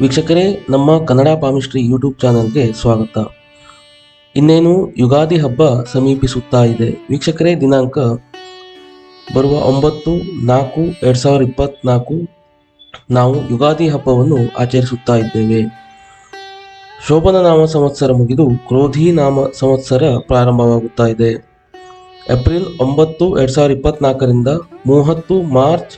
ವೀಕ್ಷಕರೇ, ನಮ್ಮ Kannada palmistry YouTube ಚಾನಲ್ಗೆ ಸ್ವಾಗತ. ಇನ್ನೇನು ಯುಗಾದಿ ಹಬ್ಬ ಸಮೀಪಿಸುತ್ತಾ ಇದೆ. ವೀಕ್ಷಕರೇ, ದಿನಾಂಕ ಬರುವ ಒಂಬತ್ತು ನಾಲ್ಕು ಎರಡು ಸಾವಿರದ ಇಪ್ಪತ್ತ್ನಾಲ್ಕು ನಾವು ಯುಗಾದಿ ಹಬ್ಬವನ್ನು ಆಚರಿಸುತ್ತಾ ಇದ್ದೇವೆ. ಶೋಭನ ನಾಮ ಸಂವತ್ಸರ ಮುಗಿದು ಕ್ರೋಧಿ ನಾಮ ಸಂವತ್ಸರ ಪ್ರಾರಂಭವಾಗುತ್ತಾ ಇದೆ. ಏಪ್ರಿಲ್ ಒಂಬತ್ತು ಎರಡು ಸಾವಿರದ ಇಪ್ಪತ್ತ್ನಾಲ್ಕರಿಂದ ಮೂವತ್ತು ಮಾರ್ಚ್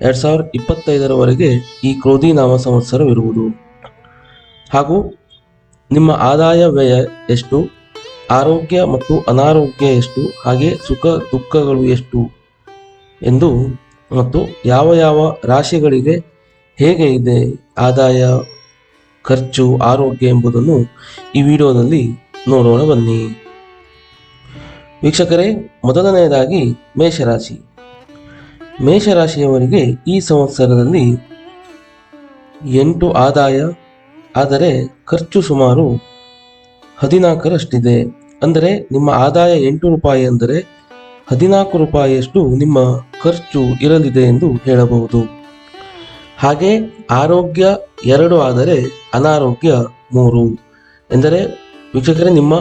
ಎರಡು ಸಾವಿರದ ಇಪ್ಪತ್ತೈದರವರೆಗೆ ಈ ಕ್ರೋಧಿ ನಾಮ ಸಂವತ್ಸರವಿರುವುದು. ಹಾಗೂ ನಿಮ್ಮ ಆದಾಯ ವ್ಯಯ ಎಷ್ಟು, ಆರೋಗ್ಯ ಮತ್ತು ಅನಾರೋಗ್ಯ ಎಷ್ಟು, ಹಾಗೆ ಸುಖ ದುಃಖಗಳು ಎಷ್ಟು ಎಂದು ಮತ್ತು ಯಾವ ಯಾವ ರಾಶಿಗಳಿಗೆ ಹೇಗೆ ಇದೆ ಆದಾಯ, ಖರ್ಚು, ಆರೋಗ್ಯ ಎಂಬುದನ್ನು ಈ ವಿಡಿಯೋದಲ್ಲಿ ನೋಡೋಣ ಬನ್ನಿ. ವೀಕ್ಷಕರೇ, ಮೊದಲನೆಯದಾಗಿ ಮೇಷರಾಶಿ. ಮೇಷರಾಶಿಯವರಿಗೆ ಈ ಸಂವತ್ಸರದಲ್ಲಿ ಎಂಟು ಆದಾಯ, ಆದರೆ ಖರ್ಚು ಸುಮಾರು ಹದಿನಾಲ್ಕರಷ್ಟಿದೆ. ಅಂದರೆ ನಿಮ್ಮ ಆದಾಯ ಎಂಟು ರೂಪಾಯಿ ಅಂದರೆ ಹದಿನಾಲ್ಕು ರೂಪಾಯಿಯಷ್ಟು ನಿಮ್ಮ ಖರ್ಚು ಇರಲಿದೆ ಎಂದು ಹೇಳಬಹುದು. ಹಾಗೆ ಆರೋಗ್ಯ ಎರಡು ಆದರೆ ಅನಾರೋಗ್ಯ ಮೂರು. ಎಂದರೆ ವೀಕ್ಷಕರೇ, ನಿಮ್ಮ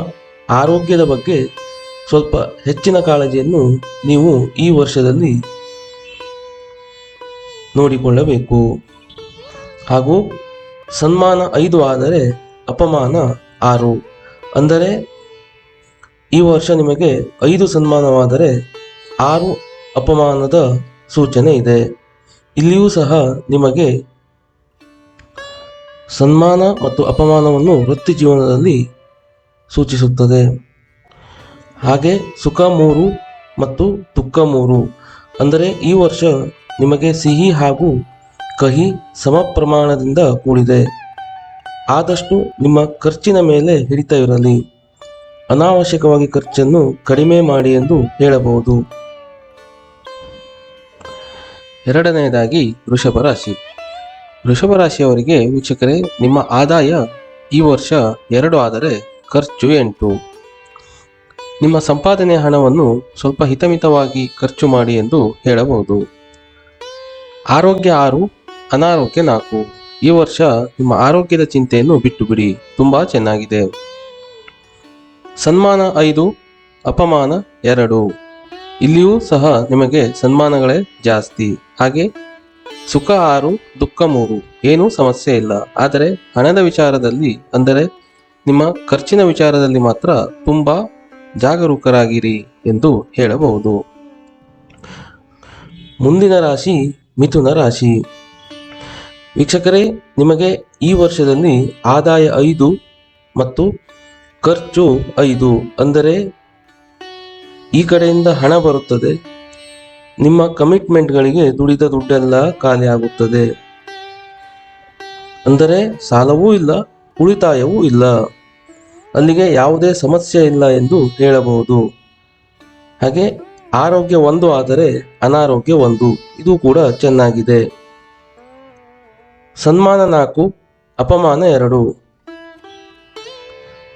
ಆರೋಗ್ಯದ ಬಗ್ಗೆ ಸ್ವಲ್ಪ ಹೆಚ್ಚಿನ ಕಾಳಜಿಯನ್ನು ನೀವು ಈ ವರ್ಷದಲ್ಲಿ ನೋಡಿಕೊಳ್ಳಬೇಕು. ಹಾಗೂ ಸನ್ಮಾನ ಐದು ಆದರೆ ಅಪಮಾನ ಆರು. ಅಂದರೆ ಈ ವರ್ಷ ನಿಮಗೆ ಐದು ಸನ್ಮಾನವಾದರೆ ಆರು ಅಪಮಾನದ ಸೂಚನೆ ಇದೆ. ಇಲ್ಲಿಯೂ ಸಹ ನಿಮಗೆ ಸನ್ಮಾನ ಮತ್ತು ಅಪಮಾನವನ್ನು ವೃತ್ತಿ ಜೀವನದಲ್ಲಿ ಸೂಚಿಸುತ್ತದೆ. ಹಾಗೆ ಸುಖ ಮೂರು ಮತ್ತು ದುಃಖ ಮೂರು. ಅಂದರೆ ಈ ವರ್ಷ ನಿಮಗೆ ಸಿಹಿ ಹಾಗೂ ಕಹಿ ಸಮ ಪ್ರಮಾಣದಿಂದ ಕೂಡಿದೆ. ಆದಷ್ಟು ನಿಮ್ಮ ಖರ್ಚಿನ ಮೇಲೆ ಹಿಡಿತ ಇರಲಿ. ಅನಾವಶ್ಯಕವಾಗಿ ಖರ್ಚನ್ನು ಕಡಿಮೆ ಮಾಡಿ ಎಂದು ಹೇಳಬಹುದು. ಎರಡನೆಯದಾಗಿ ವೃಷಭ ರಾಶಿ. ವೃಷಭ ರಾಶಿಯವರಿಗೆ ವೀಕ್ಷಕರೇ, ನಿಮ್ಮ ಆದಾಯ ಈ ವರ್ಷ ಎರಡು ಆದರೆ ಖರ್ಚು ಎಂಟು. ನಿಮ್ಮ ಸಂಪಾದನೆಯ ಹಣವನ್ನು ಸ್ವಲ್ಪ ಹಿತಮಿತವಾಗಿ ಖರ್ಚು ಮಾಡಿ ಎಂದು ಹೇಳಬಹುದು. ಆರೋಗ್ಯ ಆರು, ಅನಾರೋಗ್ಯ ನಾಲ್ಕು. ಈ ವರ್ಷ ನಿಮ್ಮ ಆರೋಗ್ಯದ ಚಿಂತೆಯನ್ನು ಬಿಟ್ಟು ಬಿಡಿ ತುಂಬ ಚೆನ್ನಾಗಿದೆ. ಸನ್ಮಾನ ಐದು, ಅಪಮಾನ ಎರಡು. ಇಲ್ಲಿಯೂ ಸಹ ನಿಮಗೆ ಸನ್ಮಾನಗಳೇ ಜಾಸ್ತಿ. ಹಾಗೆ ಸುಖ ಆರು, ದುಃಖ ಮೂರು. ಏನೂ ಸಮಸ್ಯೆ ಇಲ್ಲ. ಆದರೆ ಹಣದ ವಿಚಾರದಲ್ಲಿ ಅಂದರೆ ನಿಮ್ಮ ಖರ್ಚಿನ ವಿಚಾರದಲ್ಲಿ ಮಾತ್ರ ತುಂಬ ಜಾಗರೂಕರಾಗಿರಿ ಎಂದು ಹೇಳಬಹುದು. ಮುಂದಿನ ರಾಶಿ ಮಿಥುನ ರಾಶಿ. ವೀಕ್ಷಕರೇ, ನಿಮಗೆ ಈ ವರ್ಷದಲ್ಲಿ ಆದಾಯ ಐದು ಮತ್ತು ಖರ್ಚು ಐದು. ಅಂದರೆ, ಈ ಕಡೆಯಿಂದ ಹಣ ಬರುತ್ತದೆ. ನಿಮ್ಮ ಕಮಿಟ್ಮೆಂಟ್ಗಳಿಗೆ ದುಡಿದ ದುಡ್ಡೆಲ್ಲ ಖಾಲಿ ಆಗುತ್ತದೆ. ಅಂದರೆ, ಸಾಲವೂ ಇಲ್ಲ, ಉಳಿತಾಯವೂ ಇಲ್ಲ. ಅಲ್ಲಿಗೆ ಯಾವುದೇ ಸಮಸ್ಯೆ ಇಲ್ಲ ಎಂದು ಹೇಳಬಹುದು. ಹಾಗೆ ಆರೋಗ್ಯ ಒಂದು ಆದರೆ ಅನಾರೋಗ್ಯ ಒಂದು. ಇದು ಕೂಡ ಚೆನ್ನಾಗಿದೆ. ಸನ್ಮಾನ ನಾಲ್ಕು, ಅಪಮಾನ ಎರಡು.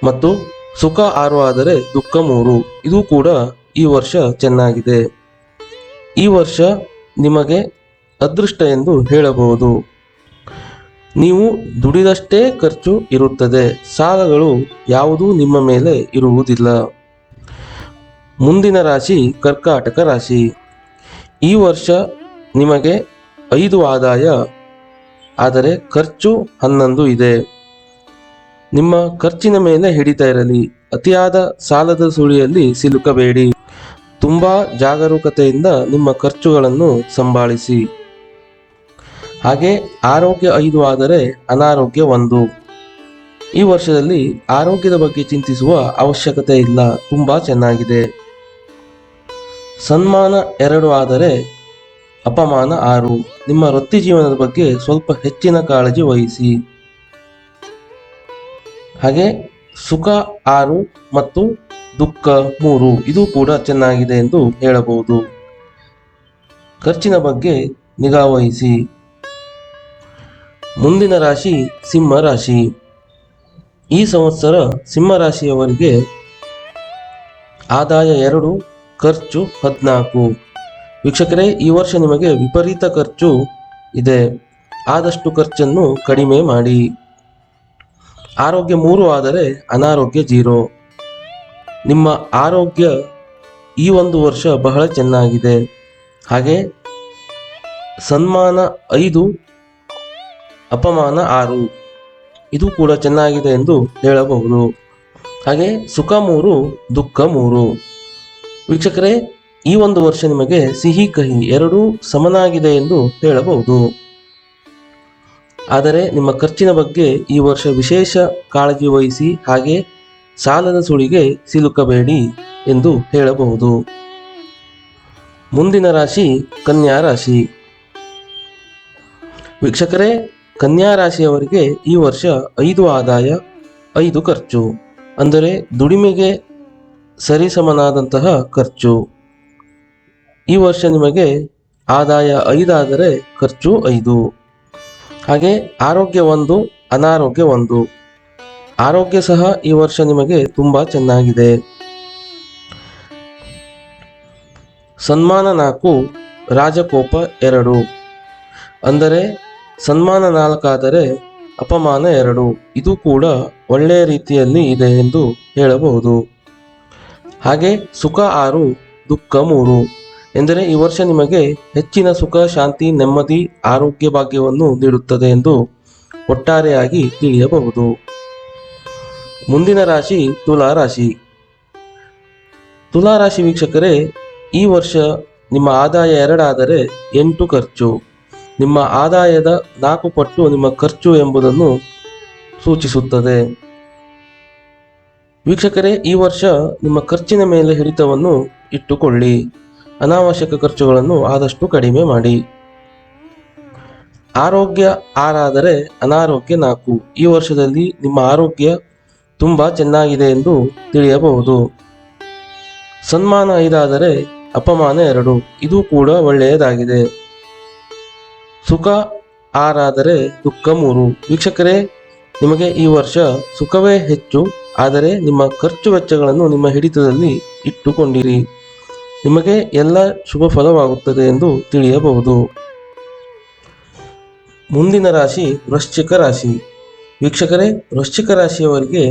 ಮತ್ತು ಸುಖ ಆರು ಆದರೆ ದುಃಖ ಮೂರು. ಇದು ಕೂಡ ಈ ವರ್ಷ ಚೆನ್ನಾಗಿದೆ. ಈ ವರ್ಷ ನಿಮಗೆ ಅದೃಷ್ಟ ಎಂದು ಹೇಳಬಹುದು. ನೀವು ದುಡಿದಷ್ಟೇ ಖರ್ಚು ಇರುತ್ತದೆ. ಸಾಲಗಳು ಯಾವುದೂ ನಿಮ್ಮ ಮೇಲೆ ಇರುವುದಿಲ್ಲ. ಮುಂದಿನ ರಾಶಿ ಕರ್ಕಾಟಕ ರಾಶಿ. ಈ ವರ್ಷ ನಿಮಗೆ ಐದು ಆದಾಯ, ಆದರೆ ಖರ್ಚು ಹನ್ನೊಂದು ಇದೆ. ನಿಮ್ಮ ಖರ್ಚಿನ ಮೇಲೆ ಹಿಡಿತಾ ಇರಲಿ, ಅತಿಯಾದ ಸಾಲದ ಸುಳಿಯಲ್ಲಿ ಸಿಲುಕಬೇಡಿ. ತುಂಬಾ ಜಾಗರೂಕತೆಯಿಂದ ನಿಮ್ಮ ಖರ್ಚುಗಳನ್ನು ಸಂಭಾಳಿಸಿ. ಹಾಗೆ ಆರೋಗ್ಯ ಐದು ಆದರೆ ಅನಾರೋಗ್ಯ ಒಂದು. ಈ ವರ್ಷದಲ್ಲಿ ಆರೋಗ್ಯದ ಬಗ್ಗೆ ಚಿಂತಿಸುವ ಅವಶ್ಯಕತೆ ಇಲ್ಲ, ತುಂಬಾ ಚೆನ್ನಾಗಿದೆ. ಸನ್ಮಾನ ಎರಡು ಆದರೆ ಅಪಮಾನ ಆರು. ನಿಮ್ಮ ವೃತ್ತಿ ಜೀವನದ ಬಗ್ಗೆ ಸ್ವಲ್ಪ ಹೆಚ್ಚಿನ ಕಾಳಜಿ ವಹಿಸಿ. ಹಾಗೆ ಸುಖ ಆರು ಮತ್ತು ದುಃಖ ಮೂರು. ಇದು ಕೂಡ ಚೆನ್ನಾಗಿದೆ ಎಂದು ಹೇಳಬಹುದು. ಖರ್ಚಿನ ಬಗ್ಗೆ ನಿಗಾ ವಹಿಸಿ. ಮುಂದಿನ ರಾಶಿ ಸಿಂಹ ರಾಶಿ. ಈ ಸಂವತ್ಸರ ಸಿಂಹ ರಾಶಿಯವರಿಗೆ ಆದಾಯ ಎರಡು ಖರ್ಚು ಹದಿನಾಲ್ಕು. ವೀಕ್ಷಕರೇ, ಈ ವರ್ಷ ನಿಮಗೆ ವಿಪರೀತ ಖರ್ಚು ಇದೆ. ಆದಷ್ಟು ಖರ್ಚನ್ನು ಕಡಿಮೆ ಮಾಡಿ. ಆರೋಗ್ಯ ಮೂರು ಆದರೆ ಅನಾರೋಗ್ಯ ಜೀರೋ. ನಿಮ್ಮ ಆರೋಗ್ಯ ಈ ಒಂದು ವರ್ಷ ಬಹಳ ಚೆನ್ನಾಗಿದೆ. ಹಾಗೆ ಸನ್ಮಾನ ಐದು, ಅಪಮಾನ ಆರು. ಇದು ಕೂಡ ಚೆನ್ನಾಗಿದೆ ಎಂದು ಹೇಳಬಹುದು. ಹಾಗೆ ಸುಖ ಮೂರು, ದುಃಖ ಮೂರು. ವೀಕ್ಷಕರೇ, ಈ ಒಂದು ವರ್ಷ ನಿಮಗೆ ಸಿಹಿ ಕಹಿ ಎರಡೂ ಸಮನಾಗಿದೆ ಎಂದು ಹೇಳಬಹುದು. ಆದರೆ ನಿಮ್ಮ ಖರ್ಚಿನ ಬಗ್ಗೆ ಈ ವರ್ಷ ವಿಶೇಷ ಕಾಳಜಿ ವಹಿಸಿ ಹಾಗೆ ಸಾಲದ ಸುಳಿಗೆ ಸಿಲುಕಬೇಡಿ ಎಂದು ಹೇಳಬಹುದು. ಮುಂದಿನ ರಾಶಿ ಕನ್ಯಾ ರಾಶಿ. ವೀಕ್ಷಕರೇ, ಕನ್ಯಾ ರಾಶಿಯವರಿಗೆ ಈ ವರ್ಷ ಐದು ಆದಾಯ, ಐದು ಖರ್ಚು. ಅಂದರೆ ದುಡಿಮೆಗೆ ಸರಿಸಮನಾದಂತಹ ಖರ್ಚು. ಈ ವರ್ಷ ನಿಮಗೆ ಆದಾಯ ಐದಾದರೆ ಖರ್ಚು ಐದು. ಹಾಗೆ ಆರೋಗ್ಯ ಒಂದು, ಅನಾರೋಗ್ಯ ಒಂದು. ಆರೋಗ್ಯ ಸಹ ಈ ವರ್ಷ ನಿಮಗೆ ತುಂಬ ಚೆನ್ನಾಗಿದೆ. ಸನ್ಮಾನ ನಾಲ್ಕು, ರಾಜಕೋಪ ಎರಡು. ಅಂದರೆ ಸನ್ಮಾನ ನಾಲ್ಕಾದರೆ ಅಪಮಾನ ಎರಡು. ಇದು ಕೂಡ ಒಳ್ಳೆಯ ರೀತಿಯಲ್ಲಿ ಇದೆ ಎಂದು ಹೇಳಬಹುದು. ಹಾಗೆ ಸುಖ ಆರು ದುಃಖ ಮೂರು. ಎಂದರೆ ಈ ವರ್ಷ ನಿಮಗೆ ಹೆಚ್ಚಿನ ಸುಖ, ಶಾಂತಿ, ನೆಮ್ಮದಿ, ಆರೋಗ್ಯ ಭಾಗ್ಯವನ್ನು ನೀಡುತ್ತದೆ ಎಂದು ಒಟ್ಟಾರೆಯಾಗಿ ತಿಳಿಯಬಹುದು. ಮುಂದಿನ ರಾಶಿ ತುಲಾ ರಾಶಿ. ತುಲಾ ರಾಶಿ ವೀಕ್ಷಕರೇ, ಈ ವರ್ಷ ನಿಮ್ಮ ಆದಾಯ ಎರಡಾದರೆ ಎಂಟು ಖರ್ಚು. ನಿಮ್ಮ ಆದಾಯದ ನಾಲ್ಕು ಪಟ್ಟು ನಿಮ್ಮ ಖರ್ಚು ಎಂಬುದನ್ನು ಸೂಚಿಸುತ್ತದೆ. ವೀಕ್ಷಕರೇ, ಈ ವರ್ಷ ನಿಮ್ಮ ಖರ್ಚಿನ ಮೇಲೆ ಹಿಡಿತವನ್ನು ಇಟ್ಟುಕೊಳ್ಳಿ. ಅನಾವಶ್ಯಕ ಖರ್ಚುಗಳನ್ನು ಆದಷ್ಟು ಕಡಿಮೆ ಮಾಡಿ. ಆರೋಗ್ಯ ಆರಾದರೆ ಅನಾರೋಗ್ಯ ನಾಲ್ಕು. ಈ ವರ್ಷದಲ್ಲಿ ನಿಮ್ಮ ಆರೋಗ್ಯ ತುಂಬ ಚೆನ್ನಾಗಿದೆ ಎಂದು ತಿಳಿಯಬಹುದು. ಸನ್ಮಾನ ಐದಾದರೆ ಅಪಮಾನ ಎರಡು. ಇದು ಕೂಡ ಒಳ್ಳೆಯದಾಗಿದೆ. ಸುಖ ಆರಾದರೆ ದುಃಖ ಮೂರು. ವೀಕ್ಷಕರೇ, ನಿಮಗೆ ಈ ವರ್ಷ ಸುಖವೇ ಹೆಚ್ಚು ಆದರೆ ನಿಮ್ಮ ಖರ್ಚು ವೆಚ್ಚಗಳನ್ನು ನಿಮ್ಮ ಹಿಡಿತದಲ್ಲಿ ಇಟ್ಟುಕೊಂಡಿರಿ. ನಿಮಗೆ ಎಲ್ಲ ಶುಭ ಫಲವಾಗುತ್ತದೆ ಎಂದು ತಿಳಿಯಬಹುದು. ಮುಂದಿನ ರಾಶಿ ವೃಶ್ಚಿಕ ರಾಶಿ. ವೀಕ್ಷಕರೇ, ವೃಶ್ಚಿಕ ರಾಶಿಯವರಿಗೆ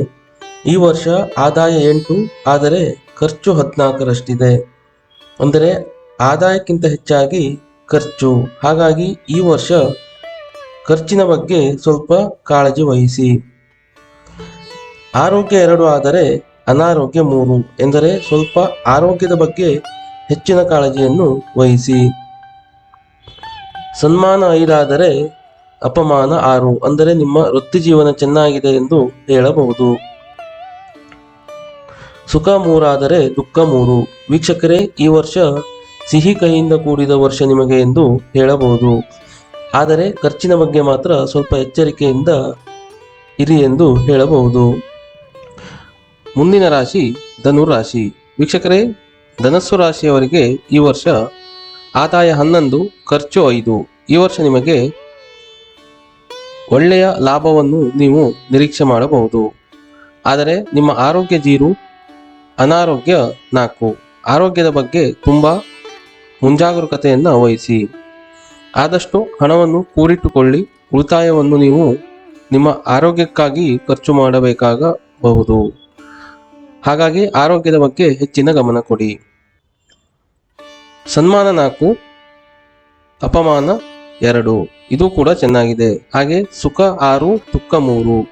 ಈ ವರ್ಷ ಆದಾಯ ಎಂಟು, ಆದರೆ ಖರ್ಚು ಹದಿನಾಲ್ಕರಷ್ಟಿದೆ. ಅಂದರೆ ಆದಾಯಕ್ಕಿಂತ ಹೆಚ್ಚಾಗಿ ಖರ್ಚು. ಹಾಗಾಗಿ ಈ ವರ್ಷ ಖರ್ಚಿನ ಬಗ್ಗೆ ಸ್ವಲ್ಪ ಕಾಳಜಿ ವಹಿಸಿ. ಆರೋಗ್ಯ ಎರಡು ಆದರೆ ಅನಾರೋಗ್ಯ ಮೂರು ಎಂದರೆ ಸ್ವಲ್ಪ ಆರೋಗ್ಯದ ಬಗ್ಗೆ ಹೆಚ್ಚಿನ ಕಾಳಜಿಯನ್ನು ವಹಿಸಿ. ಸನ್ಮಾನ ಐದಾದರೆ ಅಪಮಾನ ಆರು ಅಂದರೆ ನಿಮ್ಮ ವೃತ್ತಿ ಜೀವನ ಚೆನ್ನಾಗಿದೆ ಎಂದು ಹೇಳಬಹುದು. ಸುಖ ಮೂರಾದರೆ ದುಃಖ ಮೂರು. ವೀಕ್ಷಕರೇ, ಈ ವರ್ಷ ಸಿಹಿ ಕೈಯಿಂದ ಕೂಡಿದ ವರ್ಷ ನಿಮಗೆ ಎಂದು ಹೇಳಬಹುದು. ಆದರೆ ಖರ್ಚಿನ ಬಗ್ಗೆ ಮಾತ್ರ ಸ್ವಲ್ಪ ಎಚ್ಚರಿಕೆಯಿಂದ ಇರಿ ಎಂದು ಹೇಳಬಹುದು. ಮುಂದಿನ ರಾಶಿ ಧನು ರಾಶಿ. ವೀಕ್ಷಕರೇ, ಧನಸ್ಸು ರಾಶಿಯವರಿಗೆ ಈ ವರ್ಷ ಆದಾಯ ಹನ್ನೊಂದು, ಖರ್ಚು ಐದು. ಈ ವರ್ಷ ನಿಮಗೆ ಒಳ್ಳೆಯ ಲಾಭವನ್ನು ನೀವು ನಿರೀಕ್ಷೆ ಮಾಡಬಹುದು. ಆದರೆ ನಿಮ್ಮ ಆರೋಗ್ಯ ಜೀರು, ಅನಾರೋಗ್ಯ ನಾಲ್ಕು. ಆರೋಗ್ಯದ ಬಗ್ಗೆ ತುಂಬ ಮುಂಜಾಗರೂಕತೆಯನ್ನು ವಹಿಸಿ. ಆದಷ್ಟು ಹಣವನ್ನು ಕೂಡಿಟ್ಟುಕೊಳ್ಳಿ, ಉಳಿತಾಯವನ್ನು ನೀವು ನಿಮ್ಮ ಆರೋಗ್ಯಕ್ಕಾಗಿ ಖರ್ಚು ಮಾಡಬೇಕಾಗಬಹುದು. ಹಾಗಾಗಿ ಆರೋಗ್ಯದ ಬಗ್ಗೆ ಹೆಚ್ಚಿನ ಗಮನ ಕೊಡಿ. ಸನ್ಮಾನ ನಾಲ್ಕು, ಅಪಮಾನ ಎರಡು. ಇದು ಕೂಡ ಚೆನ್ನಾಗಿದೆ. ಹಾಗೆ ಸುಖ ಆರು, ದುಃಖ ಮೂರು.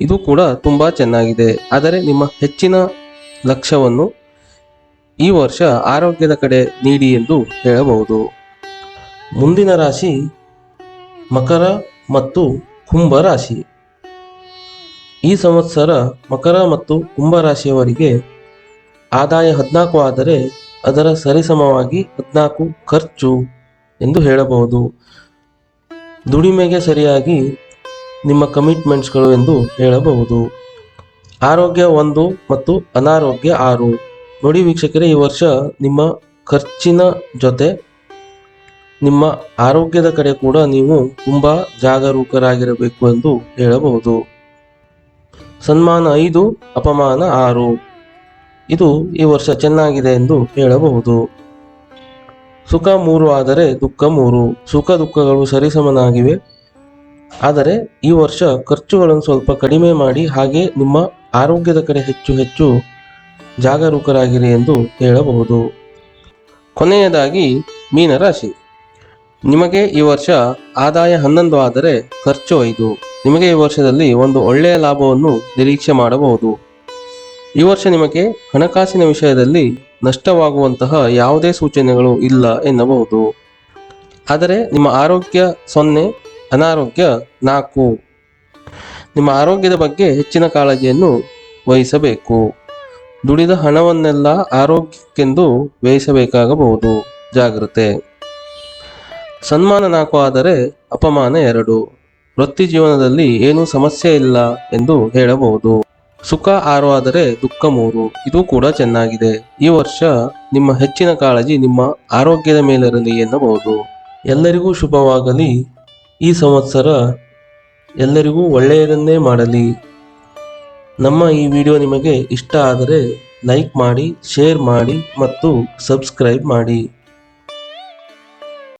ಇದು ಕೂಡ ತುಂಬ ಚೆನ್ನಾಗಿದೆ. ಆದರೆ ನಿಮ್ಮ ಹೆಚ್ಚಿನ ಲಕ್ಷ್ಯವನ್ನು ಈ ವರ್ಷ ಆರೋಗ್ಯದ ಕಡೆ ನೀಡಿ ಎಂದು ಹೇಳಬಹುದು. ಮುಂದಿನ ರಾಶಿ ಮಕರ ಮತ್ತು ಕುಂಭ ರಾಶಿ. ಈ ಸಂವತ್ಸರ ಮಕರ ಮತ್ತು ಕುಂಭ ರಾಶಿಯವರಿಗೆ ಆದಾಯ ಹದಿನಾಲ್ಕು ಆದರೆ ಅದರ ಸರಿಸಮವಾಗಿ ಹದಿನಾಲ್ಕು ಖರ್ಚು ಎಂದು ಹೇಳಬಹುದು. ದುಡಿಮೆಗೆ ಸರಿಯಾಗಿ ನಿಮ್ಮ ಕಮಿಟ್ಮೆಂಟ್ಸ್ಗಳು ಎಂದು ಹೇಳಬಹುದು. ಆರೋಗ್ಯ ಒಂದು ಮತ್ತು ಅನಾರೋಗ್ಯ ಆರು. ನೋಡಿ ವೀಕ್ಷಕರೇ, ಈ ವರ್ಷ ನಿಮ್ಮ ಖರ್ಚಿನ ಜೊತೆ ನಿಮ್ಮ ಆರೋಗ್ಯದ ಕಡೆ ಕೂಡ ನೀವು ತುಂಬ ಜಾಗರೂಕರಾಗಿರಬೇಕು ಎಂದು ಹೇಳಬಹುದು. ಸನ್ಮಾನ ಐದು, ಅಪಮಾನ ಆರು. ಇದು ಈ ವರ್ಷ ಚೆನ್ನಾಗಿದೆ ಎಂದು ಹೇಳಬಹುದು. ಸುಖ ಮೂರು ಆದರೆ ದುಃಖ ಮೂರು. ಸುಖ ದುಃಖಗಳು ಸರಿಸಮನಾಗಿವೆ. ಆದರೆ ಈ ವರ್ಷ ಖರ್ಚುಗಳನ್ನು ಸ್ವಲ್ಪ ಕಡಿಮೆ ಮಾಡಿ, ಹಾಗೆ ನಿಮ್ಮ ಆರೋಗ್ಯದ ಕಡೆ ಹೆಚ್ಚು ಹೆಚ್ಚು ಜಾಗರೂಕರಾಗಿರಿ ಎಂದು ಹೇಳಬಹುದು. ಕೊನೆಯದಾಗಿ ಮೀನರಾಶಿ. ನಿಮಗೆ ಈ ವರ್ಷ ಆದಾಯ ಹನ್ನೊಂದು ಆದರೆ ಖರ್ಚು ಐದು. ನಿಮಗೆ ಈ ವರ್ಷದಲ್ಲಿ ಒಂದು ಒಳ್ಳೆಯ ಲಾಭವನ್ನು ನಿರೀಕ್ಷೆ ಮಾಡಬಹುದು. ಈ ವರ್ಷ ನಿಮಗೆ ಹಣಕಾಸಿನ ವಿಷಯದಲ್ಲಿ ನಷ್ಟವಾಗುವಂತಹ ಯಾವುದೇ ಸೂಚನೆಗಳು ಇಲ್ಲ ಎನ್ನಬಹುದು. ಆದರೆ ನಿಮ್ಮ ಆರೋಗ್ಯ ಸೊನ್ನೆ, ಅನಾರೋಗ್ಯ ನಾಲ್ಕು. ನಿಮ್ಮ ಆರೋಗ್ಯದ ಬಗ್ಗೆ ಹೆಚ್ಚಿನ ಕಾಳಜಿಯನ್ನು ವಹಿಸಬೇಕು. ದುಡಿದ ಹಣವನ್ನೆಲ್ಲ ಆರೋಗ್ಯಕ್ಕೆಂದು ವ್ಯಯಿಸಬೇಕಾಗಬಹುದು. ಜಾಗ್ರತೆ. ಸನ್ಮಾನ ನಾಲ್ಕು ಆದರೆ ಅಪಮಾನ ಎರಡು. ವೃತ್ತಿ ಜೀವನದಲ್ಲಿ ಏನೂ ಸಮಸ್ಯೆ ಇಲ್ಲ ಎಂದು ಹೇಳಬಹುದು. ಸುಖ ಆರು ಆದರೆ ದುಃಖ ಮೂರು. ಇದು ಕೂಡ ಚೆನ್ನಾಗಿದೆ. ಈ ವರ್ಷ ನಿಮ್ಮ ಹೆಚ್ಚಿನ ಕಾಳಜಿ ನಿಮ್ಮ ಆರೋಗ್ಯದ ಮೇಲಿರಲಿ ಎನ್ನಬಹುದು. ಎಲ್ಲರಿಗೂ ಶುಭವಾಗಲಿ. ಈ ಸಂವತ್ಸರ ಎಲ್ಲರಿಗೂ ಒಳ್ಳೆಯದನ್ನೇ ಮಾಡಲಿ. ನಮ್ಮ ಈ ವಿಡಿಯೋ ನಿಮಗೆ ಇಷ್ಟ ಆದರೆ ಲೈಕ್ ಮಾಡಿ, ಶೇರ್ ಮಾಡಿ ಮತ್ತು ಸಬ್ಸ್ಕ್ರೈಬ್ ಮಾಡಿ.